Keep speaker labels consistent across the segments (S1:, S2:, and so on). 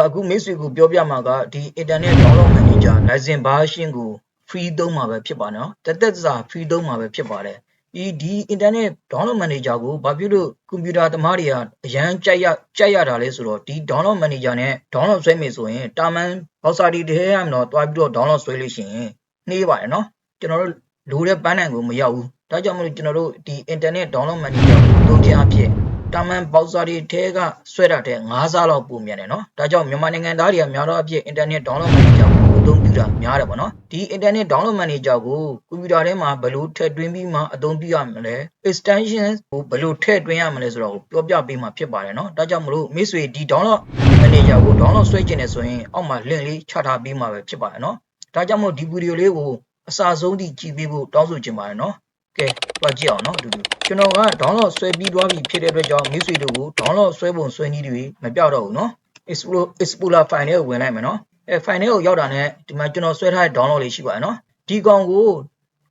S1: တော့အခုမိတ်ဆွေကိုပြောပြမှာကဒီ internet download manager license version ကို free သုံးမှာပဲဖြစ်ပါနော်တက်တက်စာ free သုံးမှာပဲဖြစ်ပါတယ်ဒီဒီ internet download manager ကိုဘာဖြစ်လို့ကွန်ပျူတာသမားတွေကအရန်ကြိုက်ရကြိုက်ရတာလဲဆိုတော့ဒီ download manager နဲ့ download ဆွဲမယ်ဆိုရင်တာမန် browser တွေတည်းရမတော့တွားပြီးတော့ download ဆွဲလို့ရှိရင်နှေးပါတယ်နော်ကျွန်တော်တို့လိုတဲ့ပန်းနိုင်ကိုမရောက်ဘူးဒါကြောင့်မလို့ကျွန်တော်တို့ဒီ internet download manager ကိုသုံးခြင်းအဖြစ် တာမန် browser တွေထဲကဆွဲတာတဲ့9ဆလောက်ပိုမြန်တယ်နော်ဒါကြောင့်မြန်မာနိုင်ငံသားတွေကများတော့အဖြစ် internet download manager ကိုအသုံးပြုတာများတယ်ပေါ့နော်ဒီ internet download manager ကိုကွန်ပျူတာထဲမှာဘယ်လိုထည့်သွင်းပြီးမှအသုံးပြုရမလဲ extension ကိုဘယ်လိုထည့်သွင်းရမလဲဆိုတော့ပြောပြပေးမှာဖြစ်ပါတယ်နော်ဒါကြောင့်မလို့မိတ်ဆွေဒီ download manager ကို download ဆွဲကျင်နေဆိုရင်အောက်မှာ link လေးချထားပေးမှာပဲဖြစ်ပါတယ်နော်ဒါကြောင့်မို့ဒီဗီဒီယိုလေးကိုအစာဆုံးထိကြည့်ပေးဖို့တောင်းဆိုချင်ပါတယ်နော် ကဲသွားကြည့်အောင်နော်အတူတူကျွန်တော်က download ဆွဲပြီးသွားပြီဖြစ်တဲ့အတွက်ကြောင့်မိတ်ဆွေတို့ကို download ဆွဲပုံဆွဲနည်းတွေမပြောက်တော့ဘူးနော် explorer explorer file လေးကိုဝင်လိုက်မယ်နော်အဲ file လေးကိုရောက်တာနဲ့ဒီမှာကျွန်တော်ဆွဲထားတဲ့ download လေးရှိပါတယ်နော်ဒီကောင်ကို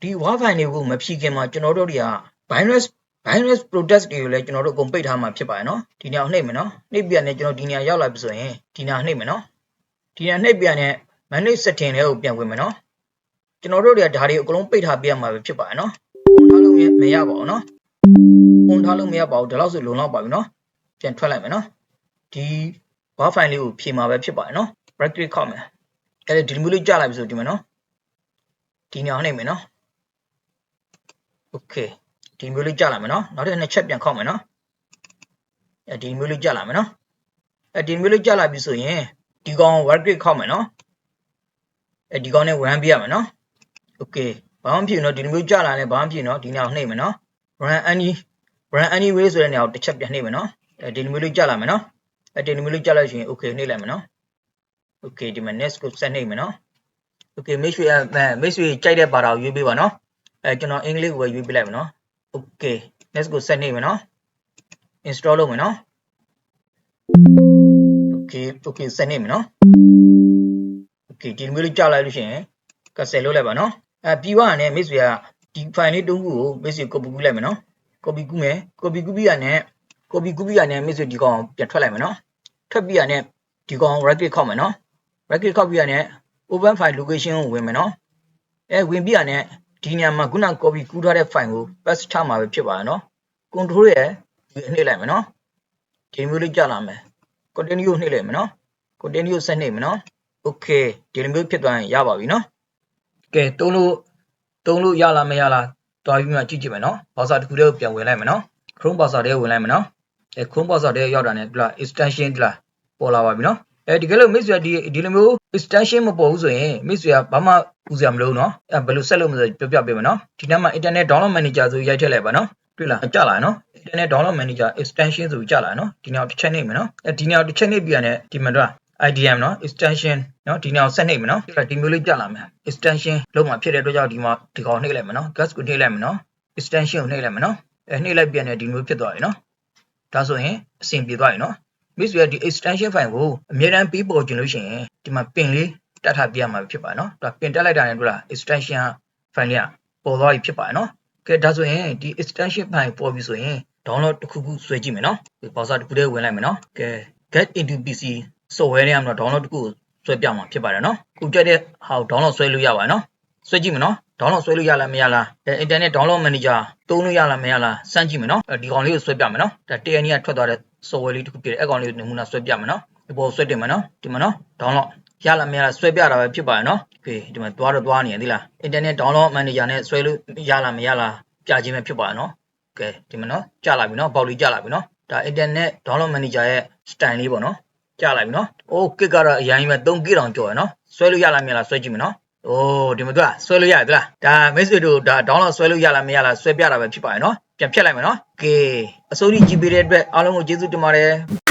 S1: ဒီ WAV file လေးကိုမဖြည့်ခင်မှာကျွန်တော်တို့တွေက virus virus protect တွေကိုလည်းကျွန်တော်တို့အကုန်ပိတ်ထားမှာဖြစ်ပါတယ်နော်ဒီနေရာနှိပ်မယ်နော်နှိပ်ပြန်နေကျွန်တော်ဒီနေရာရောက်လာပြီဆိုရင်ဒီနေရာနှိပ်မယ်နော်ဒီနေရာနှိပ်ပြန်နေ manage setting လေးကိုပြန်ဝင်မယ်နော်ကျွန်တော်တို့တွေကဒါတွေအကုန်လုံးပိတ်ထားပြရမှာပဲဖြစ်ပါတယ်နော်ပုံထားလို့ မရပါဘူးနော်ပုံထားလို့မရပါဘူးဒါလို့ဆိုလုံလောက်ပါပြီနော်ပြန်ထွက်လိုက်မယ်နော်ဒီ WAV file လေးကိုဖြည့်မှာပဲဖြစ်ပါတယ်နော် right click ခောက်မယ်အဲ့ဒီဒီမျိုးလေးကြာလိုက်ပြီဆိုဒီမှာနော်ဒီနေရာနှိပ်မယ်နော် okay ဒီမျိုးလေးကြာလာမယ်နော်နောက်တစ်နှစ်ချက်ပြန်ခောက်မယ်နော်အဲဒီမျိုးလေးကြာလာမယ်နော်အဲဒီမျိုးလေးကြာလာပြီဆိုရင်ဒီကောင် right click ခောက်မယ်နော်အဲဒီကောင်နဲ့ run ပြရမယ်နော် okay ဘာမှမဖြစ်ဘူးနော်ဒီမျိုးကြာလာရင်ဘာမှမဖြစ်နော်ဒီနေရာနှိပ်မယ်နော် run any run anyway ဆိုတဲ့နေရာကိုတစ်ချက်ပြန်နှိပ်မယ်နော်အဲဒီမျိုးလေးကြာလာမယ်နော်အဲဒီမျိုးလေးကြာလိုက်ရင် okay နှိပ်လိုက်မယ်နော် okay ဒီမှာ next ကိုဆက်နှိပ်မယ်နော် okay မိတ်ဆွေအဲမိတ်ဆွေကြိုက်တဲ့ဘာသာကိုရွေးပေးပါနော်အဲကျွန်တော်အင်္ဂလိပ်ကိုပဲရွေးပေးလိုက်မယ်နော် okay next ကိုဆက်နှိပ်မယ်နော် install လုပ်မယ်နော် okay okay ဆက်နှိပ်မယ်နော် okay ဒီမျိုးလေးကြာလိုက်လို့ရှိရင်ကဆယ်လုပ်လိုက်ပါနော် အဲပြီးသွားရင်မိတ်ဆွေကဒီ file လေးတုံးခုကိုမိတ်ဆွေ copy ကူးလိုက်မယ်နော် copy ကူးမယ် copy ကူးပြီးရနဲ့ copy ကူးပြီးရနဲ့မိတ်ဆွေဒီကောင်ပြန်ထွက်လိုက်မယ်နော်ထွက်ပြီးရနဲ့ဒီကောင် right click ခောက်မယ်နော် right click ခောက်ပြီးရနဲ့ open file location ကိုဝင်မယ်နော်အဲဝင်ပြီးရနဲ့ဒီနေရာမှာခုန copy ကူးထားတဲ့ file ကို paste ချမှာပဲဖြစ်ပါတယ်နော် control ရဲ့ဒီနှိပ်လိုက်မယ်နော်ဒီမျိုးလေးကြာလာမယ် continue ကိုနှိပ်လိုက်မယ်နော် continue ကိုဆက်နှိပ်မယ်နော် okay ဒီလိုမျိုးဖြစ်သွားရင်ရပါပြီနော် ကဲတုံးလို့တုံးလို့ရလားမရလားတွားပြီးမှကြည့်ကြည့်မယ်နော် browser တစ်ခုတည်းကိုပြန်ဝင်လိုက်မယ်နော် chrome browser တည်းကိုဝင်လိုက်မယ်နော်အဲ chrome browser တည်းရောက်တာနဲ့ဒီလား extension ဒီလားပေါ်လာပါပြီနော်အဲဒီကလို့မိတ်ဆွေဒီဒီလိုမျိုး extension မပေါ်ဘူးဆိုရင်မိတ်ဆွေကဘာမှဦးစရာမလိုဘူးနော်အဲဘယ်လိုဆက်လို့မလဲပြောပြပေးမယ်နော်ဒီနေ့မှာ internet download manager ဆိုရိုက်ထည့်လိုက်ပါနော်တွေ့လားကြလာနော် internet download manager extension ဆိုကြလာနော်ဒီနေ့တစ်ချက်နှိပ်မယ်နော်အဲဒီနေ့တစ်ချက်နှိပ်ပြီးရတဲ့ဒီမှာတော့ IDM နော် extension နော်ဒီနေ့ဆက်နှိပ်မယ်နော်ဒီကဒီမျိုးလေးကြလာမယ် extension လုံးမှာဖြစ်တဲ့အတွက်ကြောင့်ဒီမှာဒီကောင်နှိပ်လိုက်မယ်နော် gas ကိုနှိပ်လိုက်မယ်နော် extension ကိုနှိပ်လိုက်မယ်နော်အဲနှိပ်လိုက်ပြန်တဲ့ဒီမျိုးဖြစ်သွားပြီနော်ဒါဆိုရင်အဆင်ပြေသွားပြီနော်မိတ်ဆွေကဒီ extension file ကိုအမြဲတမ်းပြီးပေါ်ကျင်လို့ရှိရင်ဒီမှာပင်လေးတက်ထားပြရမှာဖြစ်ပါနော်ဒါပင်တက်လိုက်တာနဲ့တို့လား extension file လေးကပေါ်သွားပြီဖြစ်ပါနော်ကဲဒါဆိုရင်ဒီ extension file ပေါ်ပြီဆိုရင် download တစ်ခုခုဆွဲကြည့်မယ်နော်ဒီ browser တစ်ခုတည်းဝင်လိုက်မယ်နော်ကဲ get into pc software နဲ့မှာ download တစ်ခုဆွဲပြမှာဖြစ်ပါတယ်နော်ခုကြက်တဲ့ဟာကို download ဆွဲလို့ရပါတယ်နော်ဆွဲကြည့်မယ်နော် download ဆွဲလို့ရလားမရလားအဲ internet download manager သုံးလို့ရလားမရလားစမ်းကြည့်မယ်နော်ဒီကောင်လေးကိုဆွဲပြမယ်နော်ဒါ TN ကထွက်သွားတဲ့ software လေးတစ်ခုဖြစ်တယ်အဲကောင်လေးကိုနမူနာဆွဲပြမယ်နော်ဒီပေါ်ဆွဲတင်မယ်နော်ဒီမှာနော် download ရလားမရလားဆွဲပြတာပဲဖြစ်ပါတယ်နော်โอเคဒီမှာသွားတော့သွားနေရသေးလား internet download manager နဲ့ဆွဲလို့ရလားမရလားပြခြင်းပဲဖြစ်ပါတယ်နော်โอเคဒီမှာနော်ကြာလာပြီနော်ပေါက်လေးကြာလာပြီနော်ဒါ internet download manager ရဲ့ style လေးပေါ့နော် ကြာလာပြီနော်။ Okay ကတော့အရင်က3 G တောင်ကျော်ရနော်။ဆွဲလို့ရလားမရလားဆွဲကြည့်မယ်နော်။အိုးဒီမှာကဆွဲလို့ရတယ်လား။ဒါမိတ်ဆွေတို့ဒါ download ဆွဲလို့ရလားမရလားဆွဲပြတာပဲဖြစ်ပါတယ်နော်။ပြန်ဖြတ်လိုက်မယ်နော်။ Okay အစိုးရကြည့်ပေးတဲ့အတွက်အားလုံးကိုကျေးဇူးတင်ပါတယ်။